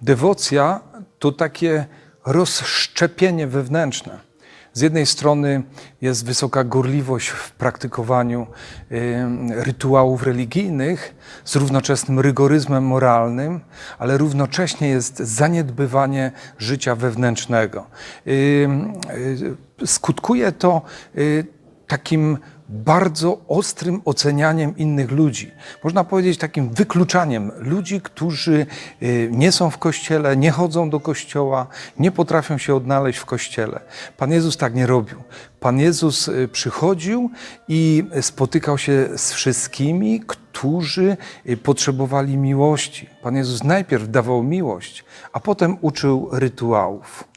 Dewocja to takie rozszczepienie wewnętrzne. Z jednej strony jest wysoka gorliwość w praktykowaniu rytuałów religijnych z równoczesnym rygoryzmem moralnym, ale równocześnie jest zaniedbywanie życia wewnętrznego. Y, skutkuje to y, takim bardzo ostrym ocenianiem innych ludzi. Można powiedzieć takim wykluczaniem ludzi, którzy y, nie są w kościele, nie chodzą do kościoła, nie potrafią się odnaleźć w kościele. Pan Jezus tak nie robił. Pan Jezus y, przychodził i spotykał się z wszystkimi, którzy y, potrzebowali miłości. Pan Jezus najpierw dawał miłość, a potem uczył rytuałów.